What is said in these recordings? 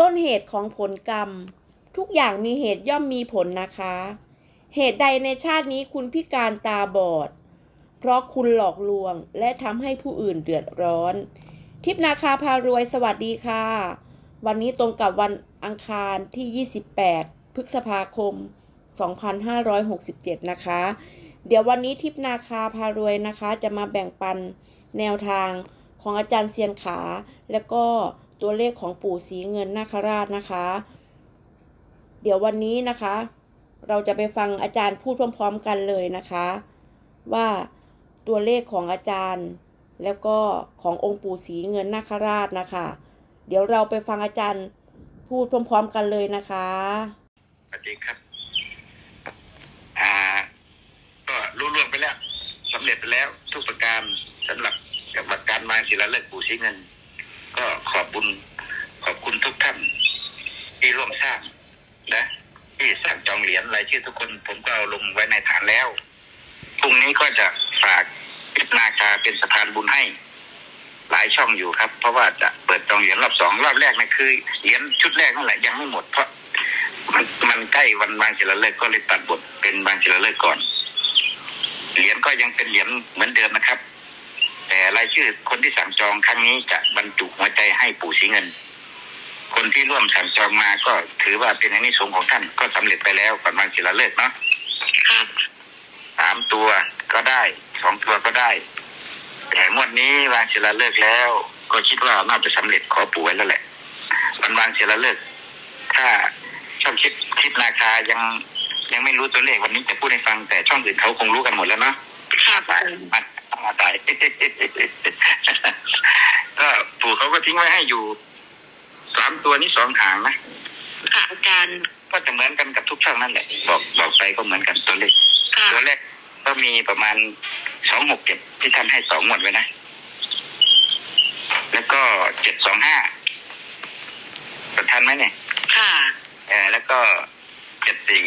ต้นเหตุของผลกรรม ทุกอย่างมีเหตุย่อมมีผลนะคะ เหตุใดในชาตินี้คุณพิการตาบอด เพราะคุณหลอกลวงและทำให้ผู้อื่นเดือดร้อน ทิพนาคาพารวยสวัสดีค่ะ วันนี้ตรงกับวันอังคารที่ 28 พฤษภาคม 2567 นะคะ เดี๋ยววันนี้ทิพนาคาพารวยนะคะ จะมาแบ่งปันแนวทางของอาจารย์เซียนขา และก็ ตัวเลขของปู่สีเงินนาคราชนะคะ เดี๋ยววันนี้นะคะ เราจะไปฟังอาจารย์พูดพร้อม ๆ กันเลยนะคะ ว่าตัวเลขของอาจารย์ แล้วก็ขององค์ปู่สีเงินนาคราชนะคะ เดี๋ยวเราไปฟังอาจารย์พูดพร้อม ๆ กันเลยนะคะสวัสดีครับ อ่า ก็รู้ล่วงไปแล้วสำเร็จไปแล้ว ทุกประการสำหรับกับการวาศิลาฤกษ์ปู่ชีเงิน ก็ขอบบุญขอบคุณทุกท่าน ที่ร่วมสร้างนะที่สั่งจองเหรียญรายชื่อทุกคนผมก็เอาลงไว้ในฐานแล้ว พรุ่งนี้ก็จะฝากนาคาเป็นสะพานบุญให้ หลายช่องอยู่ครับ เพราะว่าจะเปิดจองเหรียญรอบสองรอบแรกนั่นคือเหรียญชุดแรกนั่นแหละยังไม่หมดเพราะมันมันใกล้วันวางศิลาฤกษ์ก็เลยตัดบทเป็นวางศิลาฤกษ์ก่อน เหรียญก็ยังเป็นเหรียญเหมือนเดิมนะครับ แต่รายชื่อคนที่สั่งจองครั้งนี้จะบรรจุหัวใจให้ปู่สีเงิน คนที่ร่วมสั่งจองมาก็ถือว่าเป็นอันนี้สงส์ของท่านก็สำเร็จไปแล้วก่อนวางศิลาฤกษ์เนาะครับสามตัวก็ได้สองตัวก็ได้ แต่งวดนี้วางศิลาฤกษ์แล้ว ก็คิดว่าน่าจะสำเร็จขอปู่ไว้แล้วแหละวันวางศิลาฤกษ์ถ้าช่องคิดคิดราคายังยังไม่รู้ตัวเลขวันนี้จะพูดให้ฟังแต่ช่องอื่นเขาคงรู้กันหมดแล้วเนาะครับตายมามาตายก็ปู่เขาก็ทิ้งไว้ให้อยู่สามตัวนี้สองหางนะค่ะอาจารย์ก็จะเหมือนกันกับทุกช่องนั่นแหละ บอกบอกไปก็เหมือนกันตัวเลขค่ะตัวแรกก็มีประมาณสองหกเจ็ดที่ท่านให้สองงวดไว้นะ แล้วก็เจ็ดสองห้าทันไหมเนี่ยค่ะเออแล้วก็เจ็ดสี่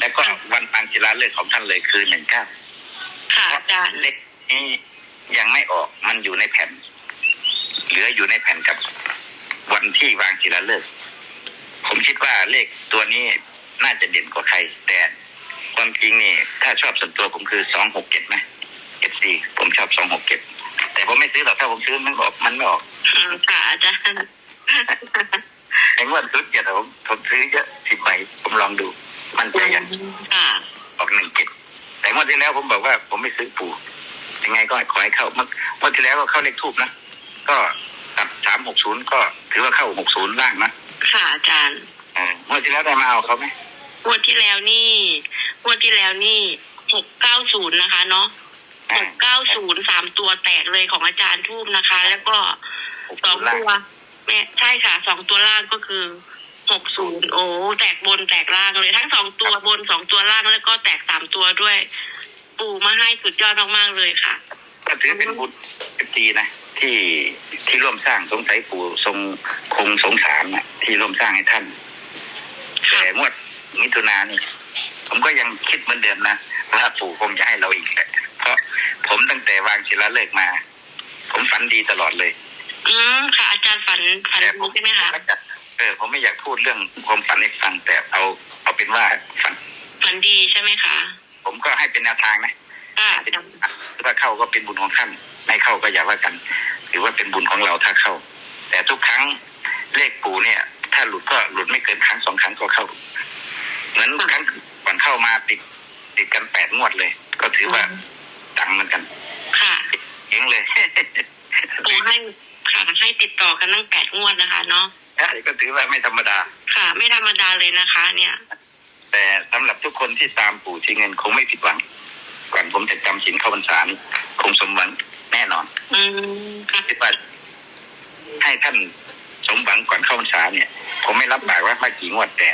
แล้วก็วันปังศิลาฤกษ์ของท่านเลยคือหนึ่งเก้าค่ะเพราะอาจารย์เลขนี้ยังไม่ออกมันอยู่ในแผ่น เหลืออยู่ในแผ่นกับ วันที่วางศิลาฤกษ์ผมคิดว่าเลขตัวนี้น่าจะเด่นกว่าใคร แต่ความจริงนี่ถ้าชอบส่วนตัวผมคือสองหกเจ็ดนะเจ็ดสี่ผมชอบสองหกเจ็ดแต่ผมไม่ซื้อหรอกถ้าผมซื้อมันออกมันไม่ออกอืมค่ะอาจารย์ไอ้งวดสุดเจ็ดอะผมผมซื้อเยอะสิบใบผมลองดู มันใจยังค่ะออกหนึ่งเจ็ดแต่งวดที่แล้วผมบอกว่าผมไม่ซื้อปู่ยังไงก็ขอให้เข้าเมื่องวดที่แล้วก็เข้าเลขทูบนะก็ ตัดสามหกศูนย์ก็ถือว่าเข้าหกศูนย์ล่างนะค่ะอาจารย์เอองวดที่แล้วได้มาเอาเขาไหมงวดที่แล้วนี่งวดที่แล้วนี่หกเก้าศูนย์นะคะ เนาะหกเก้าศูนย์สามตัวแตกเลยของอาจารย์ทูบนะคะ แล้วก็หกสอศูงนย์ล่างตัวแม่ใช่ค่ะสองตัวล่างก็คือหกศูนย์โอ้แตกบนแตกล่างเลยทั้งสองตัวบนสองตัวล่างแล้วก็แตกสามตัวด้วย ปู่มาให้สุดยอดมากๆเลยค่ะ ก็ถือเป็นบุญเป็นตีนะที่ที่ร่วมสร้างสงสัยปู่ทรงคงสงสารนะที่ร่วมสร้างให้ท่านแต่งวดมิถุนานี่ ผมก็ยังคิดเหมือนเดิมนะว่าปู่คงจะให้เราอีกแหละเพราะผมตั้งแต่วางศิลาฤกษ์มา ผมฝันดีตลอดเลย อืมค่ะ อาจารย์ฝันฝันแต่ผรู้มใช่ไหมคะไม่อยากเออผมไม่อยากพูดเรื่องความฝันให้ฟังแต่เอาเอาเป็นว่าฝันฝันดีใช่ไหมคะ ผมก็ให้เป็นแนวทางนะ ค่ะเป็นถ้าเข้าก็เป็นบุญของท่าน ไม่เข้าก็อย่าว่ากัน ถือว่าเป็นบุญของเราถ้าเข้า แต่ทุกครั้งเลขปู่เนี่ย ถ้าหลุดก็หลุดไม่เกินครั้งสองครั้งก็เข้า เหมือนครั้งก่อนเข้ามาติดติดกันแปดงวดเลย ก็ถือว่าดังเหมือนกัน ค่ะเองเลยปู่ให้ค่ะให้ติดต่อกันตั้งแปดงวดนะคะ เนาะใช่ก็ถือว่าไม่ธรรมดา ค่ะ ไม่ธรรมดาเลยนะคะ เนี่ย แต่สำหรับทุกคนที่ตามปู่ชีเงินคงไม่ผิดหวัง ก่อนผมจะจำศีลเข้าพรรษานี่คงสมหวังแน่นอนอืมค่ะคิดว่าให้ท่านสมหวังก่อนเข้าพรรษาเนี่ย ผมไม่รับปากว่าไม่กี่งวดแต่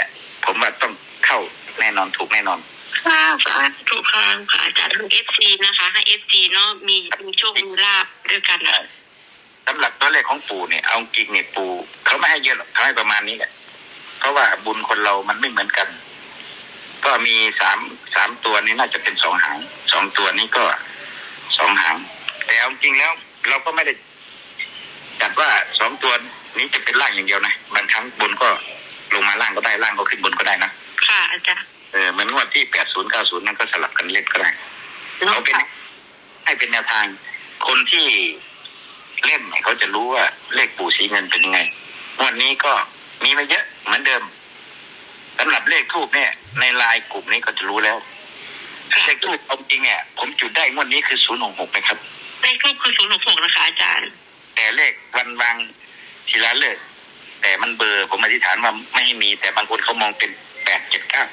ผมว่าต้องเข้าแน่นอนถูกแน่นอนค่ะสาธุค่ะค่ะอาจารย์เอฟซีนะคะให้เอฟซีเนาะมีมีโชคมีลาบด้วยกันนะสำหรับตัวเลขของปู่เนี่ยเอาจริงเนี่ยปู่เขาไม่ให้เยอะหรอกเขาให้ประมาณนี้แหละเพราะว่าบุญคนเรามันไม่เหมือนกัน ก็มีสามสามตัวนี้น่าจะเป็นสองหางสองตัวนี้ก็สองหาง แต่เอาจริงแล้ว เราก็ไม่ได้จัดว่าสองตัวนี้จะเป็นล่างอย่างเดียวนะบางครั้งบนก็ลงมาล่างก็ได้ล่างก็ขึ้นบนก็ได้นะค่ะอาจารย์เออเหมือนงวดที่แปดศูนย์เก้าศูนย์นั่นก็สลับกันเล่นก็ได้เนาะเขาเป็นค่ะให้เป็นแนวทาง คนที่เล่นเนี่ยเขาจะรู้ว่าเลขปู่สีเงินเป็นยังไงงวดนี้ก็มีมาเยอะเหมือนเดิม สำหรับเลขทูบเนี่ย ในไลายกลุ่มนี้ก็จะรู้แล้วค่ะเลขทูบเอาจริงเนี่ย ผมจุดได้งวดนี้คือศูนย์หกหกนะครับเลขทูปคือศูนย์หกหกนะคะอาจารย์ แต่เลขวันวางศิลาฤกษ์แต่มันเบอร์ผมอธิษฐานว่าไม่ให้มี แต่บางคนเขามองเป็นแปดเจ็ดเก้า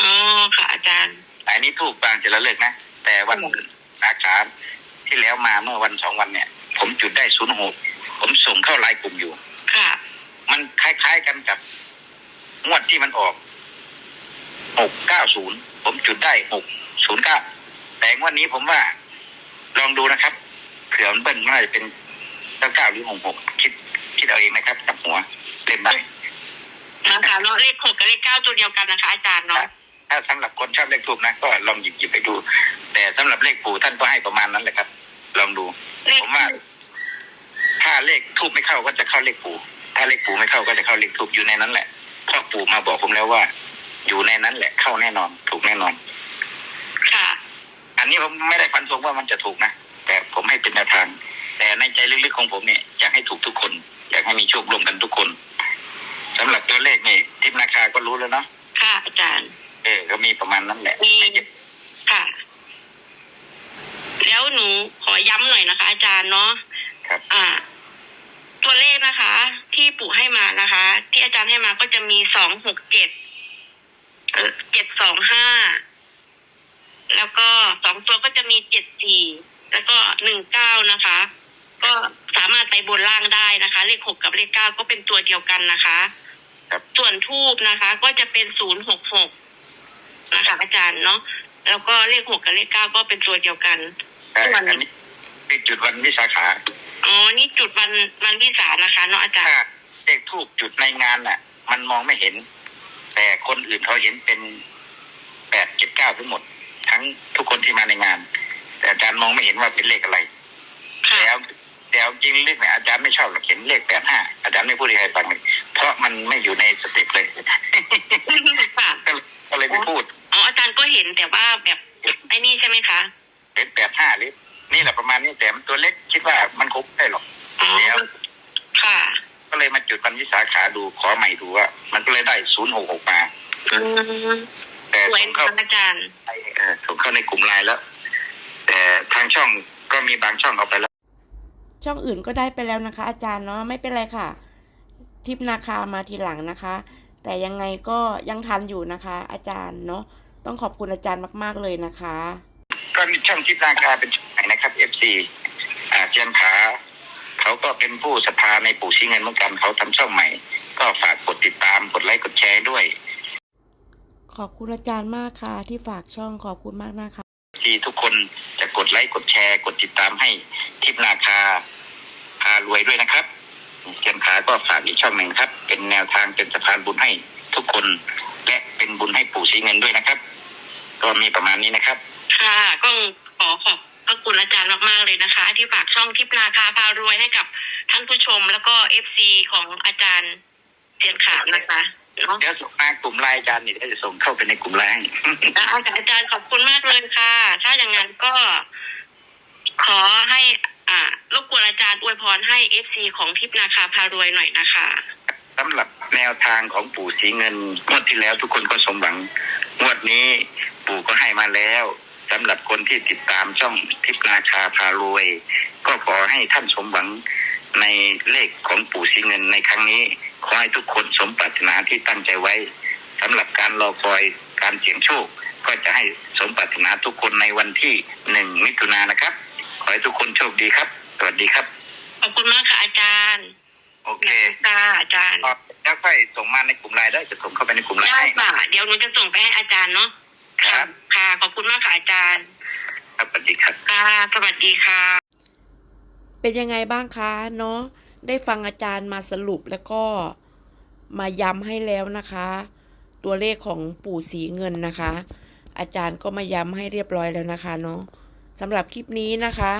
อ๋อค่ะอาจารย์ อันนี้ถูกบางศิลาฤกษ์นะแต่วันอาคารที่แล้วมาเมื่อวันสองวันเนี่ย ผมจุดได้ศูนย์หกผมส่งเข้าไลน์กลุ่มอยู่ ค่ะ มันคล้าย ๆกันกับ งวดที่มันออกหกเก้าศูนย์ผมจุดได้หกศูนย์เก้าแต่งวดนี้ผมว่า ลองดูนะครับเผื่อมันเบิ้ลน่าจะเป็นเก้าเก้าหรือหกหกคิดคิดเอาเองนะครับจับหัวเล่นได้นะคะเนาะเลขหกกับเลขเก้าตัวเดียวกันนะคะ อาจารย์เนาะถ้าสำหรับคนชอบเลขทูบนะก็ลองหยิบหยิบไปดู แต่สำหรับเลขปู่ท่านก็ให้ประมาณนั้นแหละครับ ลองดูเลขผมว่า ถ้าเลขทูบไม่เข้าก็จะเข้าเลขปู่ถ้าเลขปู่ไม่เข้าก็จะเข้าเลขทูบอยู่ในนั้นแหละเพ่อปู่มาบอกผมแล้วว่า อยู่ในนั้นแหละเข้าแน่นอน ถูกแน่นอน ค่ะ อันนี้ผมไม่ได้ฟันธงว่ามันจะถูกนะแต่ผมให้เป็นแนวทาง แต่ในใจลึกๆของผมเนี่ยอยากให้ถูกทุกคน อยากให้มีโชคร่วมกันทุกคนสำหรับตัวเลขนี่ทิพย์นาคาก็รู้แล้วเนาะค่ะอาจารย์ เออ ก็มีประมาณนั้นแหละมีไม่เยอะค่ะ แล้วหนูขอย้ำหน่อยนะคะ อาจารย์เนาะครับ อ่า ตัวเลขนะคะ ที่ปู่ให้มานะคะ ที่อาจารย์ให้มาก็จะมีสองหกเจ็ดเออเจ็ดสองห้าแล้วก็สองตัวก็จะมีเจ็ดสี่แล้วก็หนึ่งเก้านะคะ ก็สามารถไปบนล่างได้นะคะ เลขหกกับเลขเก้าก็เป็นตัวเดียวกันนะคะครับส่วนทูบนะคะ ก็จะเป็นศูนย์หกหกนะคะอาจารย์เนาะแล้วก็เลขหกกับเลขเก้าก็เป็นตัวเดียวกันอ่าส่วนอันนี้เป็นจุดวันวิสาขา อ๋อ นี่จุดวันวันที่สามนะคะเนาะอาจารถ้าย์ เลขทูบจุดในงานน่ะ มันมองไม่เห็น แต่คนอื่นเขาเห็นเป็นแปดเจ็ดเก้าทั้งหมด ทั้งทุกคนที่มาในงาน แต่อาจารย์มองไม่เห็นว่าเป็นเลขอะไร ค่ะ แล้วแต่เอาจริงเลขเนี่ยอาจารย์ไม่ชอบหรอกเห็นเลขแปดห้าอาจารย์ไม่พูดให้ใครฟังเลยเพราะมันไม่อยู่ในสเต็ปเลย ค่ะก็ก็เลยไม่พูดอ๋ออาจารย์ก็เห็นแต่ว่าแบบไอ้นี่ใช่ไหมคะ เป็นแปดห้าหรือนี่แหละประมาณนี้แต่มันตัวเล็กคิดว่ามันคงไม่ได้หรอก อ๋อ แล้ว ค่ะ ก็เลยมาจุดวันวิสาขาดูขอใหม่ดูว่ามันก็เลยได้ศูนย์หกหกมาอืมแต่สวยส่งนะเข้าอาจารย์ไปเออส่งเข้าในกลุ่มไลน์แล้ว แต่ทางช่องก็มีบางช่องเอาไปแล้ว ช่องอื่นก็ได้ไปแล้วนะคะ อาจารย์เนาะไม่เป็นไรค่ะ ทิปนาคามาทีหลังนะคะ แต่ยังไงก็ยังทันอยู่นะคะ อาจารย์เนาะต้องขอบคุณอาจารย์มาก ๆเลยนะคะ ก็มีช่องทิพย์นาคาเป็นช่องใหม่นะครับ FC อ่าเจียนขา เขาก็เป็นผู้ศรัทธาในปู่ชีเงินเหมือนกันเขาทำช่องใหม่ ก็ฝากกดติดตามกดไลค์กดแชร์ด้วย ขอบคุณอาจารย์มากค่ะ ที่ฝากช่องขอบคุณมากนะคะ ที่ทุกคนจะกดไลค์กดแชร์ กดติดตามให้ทิพย์นาคาพารวยด้วยนะครับเจียนขาก็ฝากอีกช่องหนึ่งครับ เป็นแนวทางเป็นสะพานบุญให้ทุกคน และเป็นบุญให้ปู่ชีเงินด้วยนะครับ ก็มีประมาณนี้นะครับ ค่ะก็ขอขอบ พระคุณอาจารย์มากๆเลยนะคะ ที่ฝากช่องทิพย์นาคาพารวยให้กับท่านผู้ชมแล้วก็เอฟซีของอาจารย์เสียนขาวนะคะเนาะเดี๋ยวส่งมากลุ่มไลน์อาจารย์นี่เดี๋ยวจะส่งเข้าไปในกลุ่มไลน์ให้อ่าอาจารย์ขอบคุณมากเลยค่ะ ถ้าอย่างนั้นก็ขอให้อ่ารบกวนอาจารย์อวยพรให้เอฟซีของทิพย์นาคาพารวยหน่อยนะคะสำหรับแนวทางของปู่สีเงินงวดที่แล้วทุกคนก็สมหวังงวดนี้ปู่ก็ให้มาแล้ว สำหรับคนที่ติดตามช่องทิพย์นาคาพารวย ก็ขอให้ท่านสมหวังในเลขของปู่สีเงินในครั้งนี้ ขอให้ทุกคนสมปรารถนาที่ตั้งใจไว้สำหรับการรอคอยการเสี่ยงโชค ก็จะให้สมปรารถนาทุกคนในวันที่หนึ่งมิถุนายนนะครับ ขอให้ทุกคนโชคดีครับ สวัสดีครับ ขอบคุณมากค่ะอาจารย์ โอเคค่ะอาจารย์แล้วค่อยส่งมาในกลุ่มไลน์ได้จะส่งเข้าไปในกลุ่มไลน์ได้ให้ค่ะเดี๋ยวหนูจะส่งไปให้อาจารย์เนาะ ครับ ค่ะ ขอบคุณมากค่ะอาจารย์ ครับสวัสดีครับ ค่ะ สวัสดีค่ะ เป็นยังไงบ้างคะเนาะ ได้ฟังอาจารย์มาสรุปแล้วก็มาย้ำให้แล้วนะคะ ตัวเลขของปู่สีเงินนะคะ อาจารย์ก็มาย้ำให้เรียบร้อยแล้วนะคะเนาะสำหรับคลิปนี้นะคะ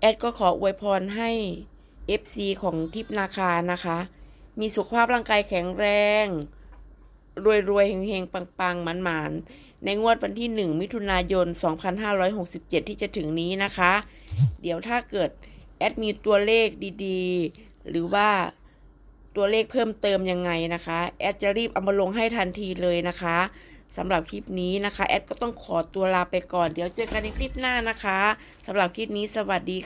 แอดก็ขออวยพรให้ FC ของทิพย์นาคานะคะ มีสุขภาพร่างกายแข็งแรง รวยๆเฮงๆ ปังๆหมันๆ ในงวดวันที่ 1 มิถุนายน 2567 ที่จะถึงนี้นะคะ เดี๋ยวถ้าเกิด แอดมีตัวเลขดีๆ หรือว่าตัวเลขเพิ่มเติมยังไงนะคะ แอดจะรีบเอามาลงให้ทันทีเลยนะคะสำหรับคลิปนี้นะคะ แอดก็ต้องขอตัวลาไปก่อน เดี๋ยวเจอกันในคลิปหน้านะคะสำหรับคลิปนี้สวัสดีค่ะ